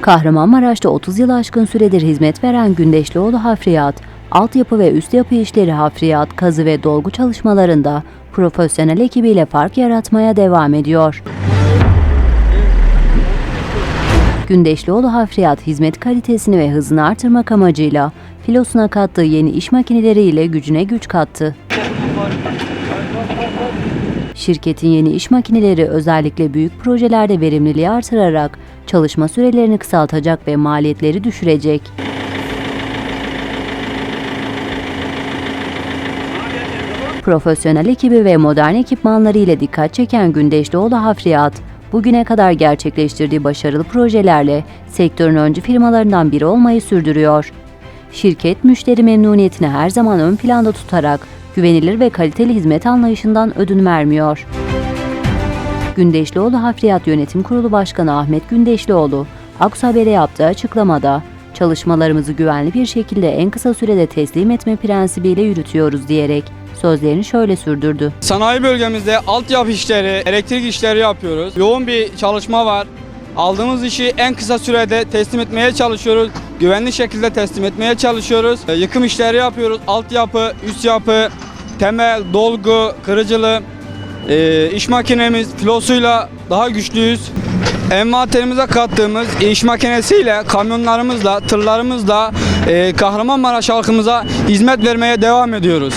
Kahramanmaraş'ta 30 yıl aşkın süredir hizmet veren Gündeşlioğlu Hafriyat, altyapı ve üst yapı işleri hafriyat, kazı ve dolgu çalışmalarında profesyonel ekibiyle fark yaratmaya devam ediyor. Gündeşlioğlu Hafriyat hizmet kalitesini ve hızını artırmak amacıyla filosuna kattığı yeni iş makineleriyle gücüne güç kattı. Şirketin yeni iş makineleri özellikle büyük projelerde verimliliği artırarak çalışma sürelerini kısaltacak ve maliyetleri düşürecek. Profesyonel ekibi ve modern ekipmanları ile dikkat çeken Gündeşlioğlu Hafriyat, bugüne kadar gerçekleştirdiği başarılı projelerle sektörün öncü firmalarından biri olmayı sürdürüyor. Şirket müşteri memnuniyetini her zaman ön planda tutarak güvenilir ve kaliteli hizmet anlayışından ödün vermiyor. Gündeşlioğlu Hafriyat Yönetim Kurulu Başkanı Ahmet Gündeşlioğlu, Aks Haber'e yaptığı açıklamada, çalışmalarımızı güvenli bir şekilde en kısa sürede teslim etme prensibiyle yürütüyoruz diyerek sözlerini şöyle sürdürdü. Sanayi bölgemizde altyapı işleri, elektrik işleri yapıyoruz. Yoğun bir çalışma var. Aldığımız işi en kısa sürede teslim etmeye çalışıyoruz. Güvenli şekilde teslim etmeye çalışıyoruz. E, Yıkım işleri yapıyoruz. Altyapı, üst yapı, temel, dolgu, kırıcılı. E, iş makinemiz filosuyla daha güçlüyüz. Envanterimize kattığımız iş makinesiyle, kamyonlarımızla, tırlarımızla e, Kahramanmaraş halkımıza hizmet vermeye devam ediyoruz.